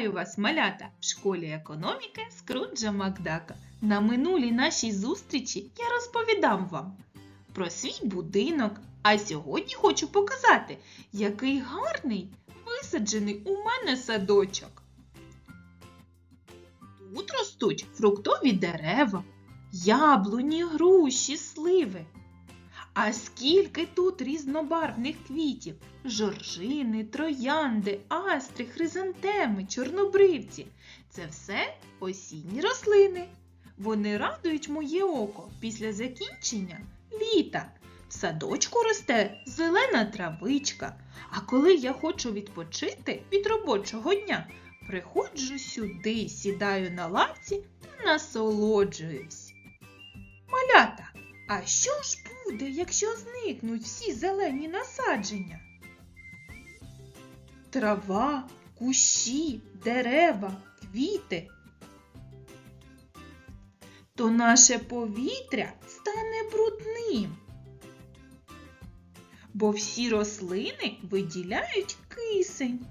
Вітаю вас, малята, в школі економіки Скруджа Макдака. На минулій нашій зустрічі я розповідав вам про свій будинок, а сьогодні хочу показати, який гарний висаджений у мене садочок. Тут ростуть фруктові дерева, яблуні, груші, сливи. А скільки тут різнобарвних квітів жоржини, троянди, астри, хризантеми, чорнобривці це все осінні рослини. Вони радують моє око після закінчення літа. В садочку росте зелена травичка. А коли я хочу відпочити від робочого дня, приходжу сюди, сідаю на лавці та насолоджуюсь. Малята, а що ж буде, якщо зникнуть всі зелені насадження? Трава, кущі, дерева, квіти. То наше повітря стане брудним. Бо всі рослини виділяють кисень.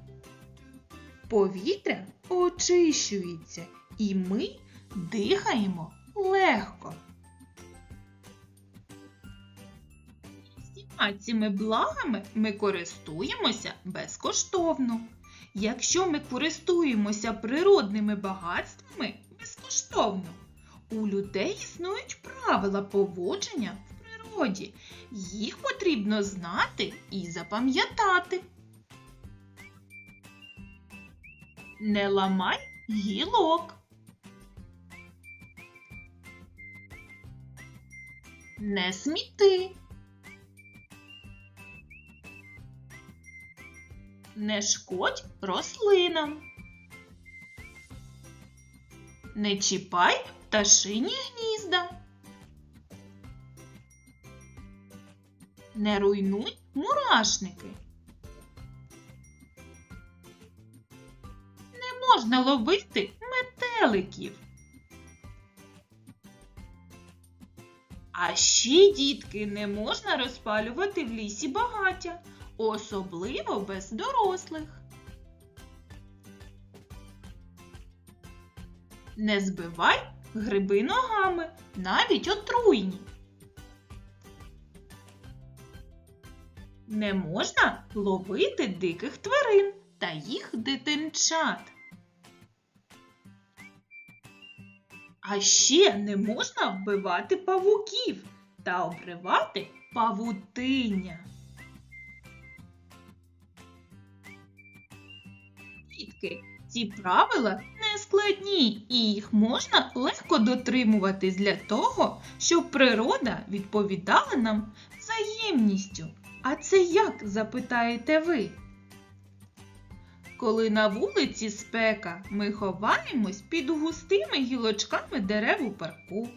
Повітря очищується, і ми дихаємо легко. Всіма цими благами ми користуємося безкоштовно. Якщо ми користуємося природними багатствами безкоштовно, у людей існують правила поводження в природі. Їх потрібно знати і запам'ятати. Не ламай гілок. Не сміти. Не шкодь рослинам. Не чіпай пташині гнізда. Не руйнуй мурашники. Не можна ловити метеликів. А ще, дітки, не можна розпалювати в лісі багаття, особливо без дорослих. Не збивай гриби ногами, навіть отруйні. Не можна ловити диких тварин та їх дитинчат. А ще не можна вбивати павуків та обривати павутиння. Дітки, ці правила не складні і їх можна легко дотримуватись для того, щоб природа відповідала нам взаємністю. А це як, запитаєте ви? Коли на вулиці спека, ми ховаємось під густими гілочками дерев у парку.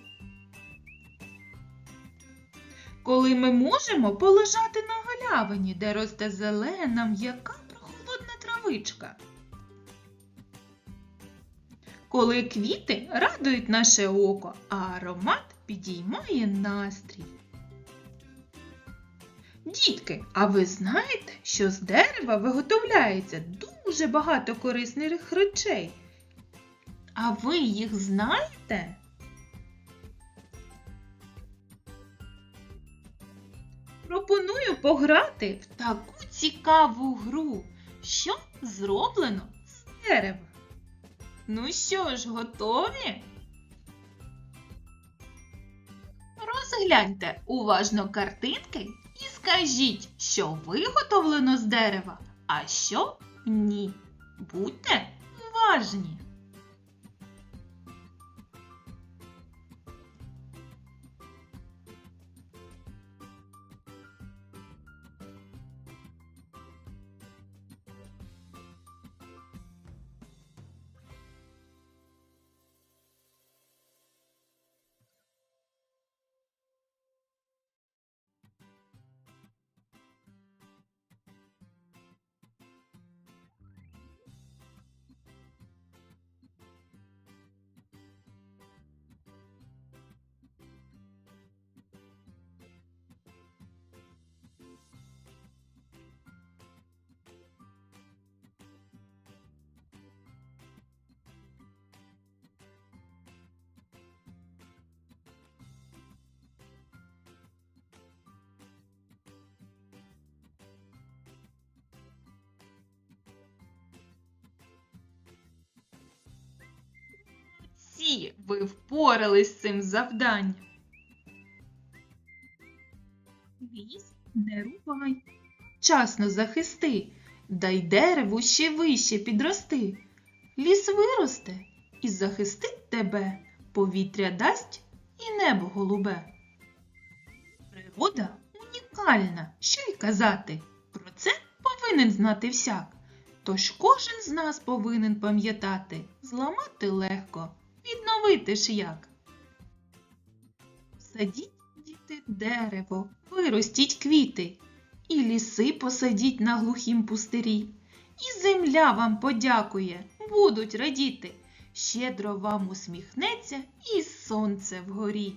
Коли ми можемо полежати на галявині, де росте зелена, м'яка прохолодна травичка. Коли квіти радують наше око, а аромат підіймає настрій. Дітки, а ви знаєте, що з дерева виготовляється дуже багато корисних речей? А ви їх знаєте? Пропоную пограти в таку цікаву гру, що зроблено з дерева. Ну що ж, готові? Розгляньте уважно картинки і скажіть, що виготовлено з дерева, а що ні. Будьте уважні. Молодці! Ви впорались з цим завданням. Ліс не рубай. Часно захисти, дай дереву ще вище підрости. Ліс виросте і захистить тебе, повітря дасть і небо голубе. Природа унікальна, що й казати. Про це повинен знати всяк. Тож кожен з нас повинен пам'ятати, зламати легко, відновити ж як. Садіть, діти, дерево, виростіть квіти, і ліси посадіть на глухім пустирі. І земля вам подякує, будуть радіти, щедро вам усміхнеться і сонце вгорі.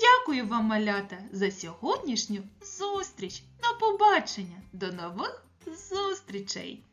Дякую вам, малята, за сьогоднішню зустріч. До побачення, до нових зустрічей!